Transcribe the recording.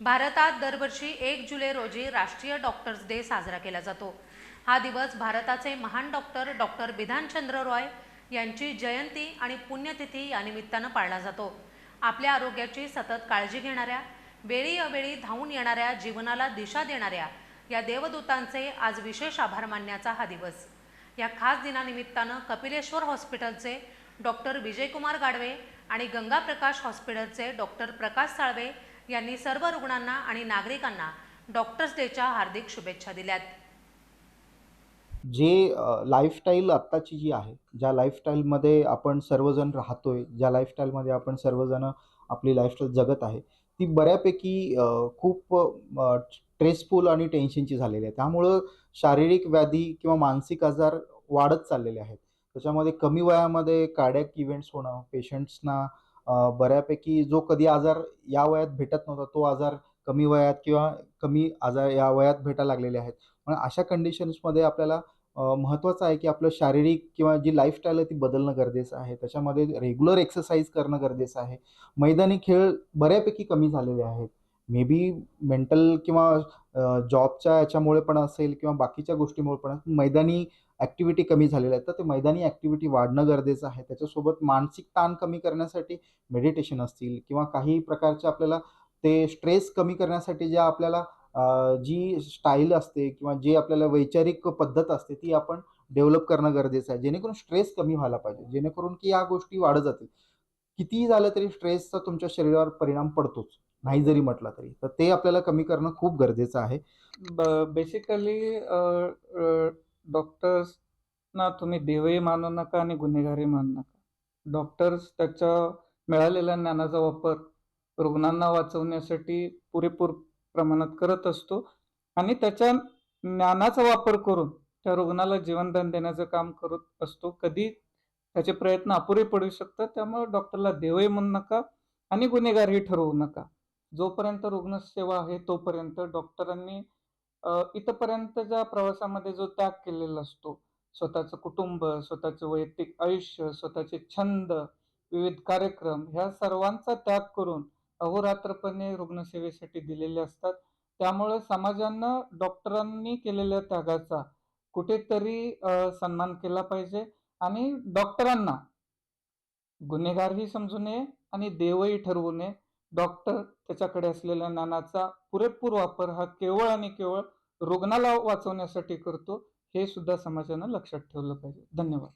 भारतात दरवर्षी एक जुलै रोजी राष्ट्रीय डॉक्टर्स डे साजरा केला जातो. हा दिवस भारताचे महान डॉक्टर डॉक्टर बिधानचंद्र रॉय यांची जयंती आणि पुण्यतिथी या निमित्तानं पाळला जातो. आपल्या आरोग्याची सतत काळजी घेणाऱ्या वेळी अवेळी धावून येणाऱ्या जीवनाला दिशा देणाऱ्या या देवदूतांचे आज विशेष आभार मानण्याचा हा दिवस. या खास दिनानिमित्तानं कपिलेश्वर हॉस्पिटलचे डॉक्टर विजयकुमार गाडवे आणि गंगा प्रकाश हॉस्पिटलचे डॉक्टर प्रकाश साळवे यांनी सर्व रुग्णांना आणि नागरिकांना डॉक्टर्स डेच्या हार्दिक शुभेच्छा दिल्यात. जे लाईफस्टाईल आत्ताची जी आहे ज्या लाईफस्टाईलमध्ये आपण सर्वजण राहतोय ज्या लाईफस्टाईलमध्ये आपण सर्वजण आपली लाईफस्टाईल जगत आहे ती बऱ्यापैकी खूप स्ट्रेसफुल आणि टेन्शनची झालेली आहे. त्यामुळं शारीरिक व्याधी किंवा मानसिक आजार वाढत चाललेले आहेत. त्याच्यामध्ये कमी वयामध्ये कार्डॅक इव्हेंट्स होणं पेशंट्सना बऱ्यापैकी जो कधी आजार या वयात भेटत नव्हता तो आजार कमी वयात किंवा कमी आजार या वयात भेटायला लागलेले आहेत. पण अशा कंडिशन्समध्ये आपल्याला महत्त्वाचं आहे की आपलं शारीरिक किंवा जी लाईफस्टाईल आहे ती बदलणं गरजेचं आहे. त्याच्यामध्ये रेग्युलर एक्सरसाइज करणं गरजेचं आहे. मैदानी खेळ बऱ्यापैकी कमी झालेले आहेत. मे बी मेंटल किंवा जॉबच्या याच्यामुळे पण असेल किंवा बाकीच्या गोष्टीमुळे पण मैदानी ॲक्टिव्हिटी कमी झालेल्या आहेत. तर ते मैदानी ॲक्टिव्हिटी वाढणं गरजेचं आहे. त्याच्यासोबत मानसिक ताण कमी करण्यासाठी मेडिटेशन असतील किंवा काही प्रकारचे आपल्याला ते स्ट्रेस कमी करण्यासाठी ज्या आपल्याला जी स्टाईल असते किंवा जे आपल्याला वैचारिक पद्धत असते ती आपण डेव्हलप करणं गरजेचं आहे. जेणेकरून स्ट्रेस कमी व्हायला पाहिजे. जेणेकरून की या गोष्टी वाढत जातील. कितीही झालं तरी स्ट्रेसचा तुमच्या शरीरावर परिणाम पडतोच. नाही जरी म्हटला तरी. तर ते आपल्याला कमी करणं खूप गरजेचं आहे. बेसिकली डॉक्टर्सना तुम्ही देवही मानू नका आणि गुन्हेगारही मानू नका. डॉक्टर्स त्याच्या मिळालेल्या ज्ञानाचा वापर रुग्णांना वाचवण्यासाठी पुरेपूर प्रमाणात करत असतो आणि त्याच्या ज्ञानाचा वापर करून त्या रुग्णाला जीवनदान देण्याचं काम करत असतो. कधी त्याचे प्रयत्न अपुरे पडू शकतात त्यामुळे डॉक्टरला देवही म्हणू नका आणि गुन्हेगारही ठरवू नका. जोपर्यंत रुग्णसेवा आहे तोपर्यंत डॉक्टरांनी इथपर्यंतच्या प्रवासामध्ये जो त्याग केलेला असतो स्वतःचं कुटुंब स्वतःचं वैयक्तिक आयुष्य स्वतःचे छंद विविध कार्यक्रम ह्या सर्वांचा त्याग करून अहोरात्रपणे रुग्णसेवेसाठी दिलेले असतात. त्यामुळे समाजानं डॉक्टरांनी केलेल्या त्यागाचा कुठेतरी सन्मान केला पाहिजे आणि डॉक्टरांना गुन्हेगारही समजू नये आणि देवही ठरवू नये. डॉक्टर त्याच्याकडे असलेल्या ज्ञानाचा पुरेपूर वापर हा केवळ आणि केवळ रुग्णाला वाचवण्यासाठी करतो हे सुद्धा समाजानं लक्षात ठेवलं पाहिजे. धन्यवाद.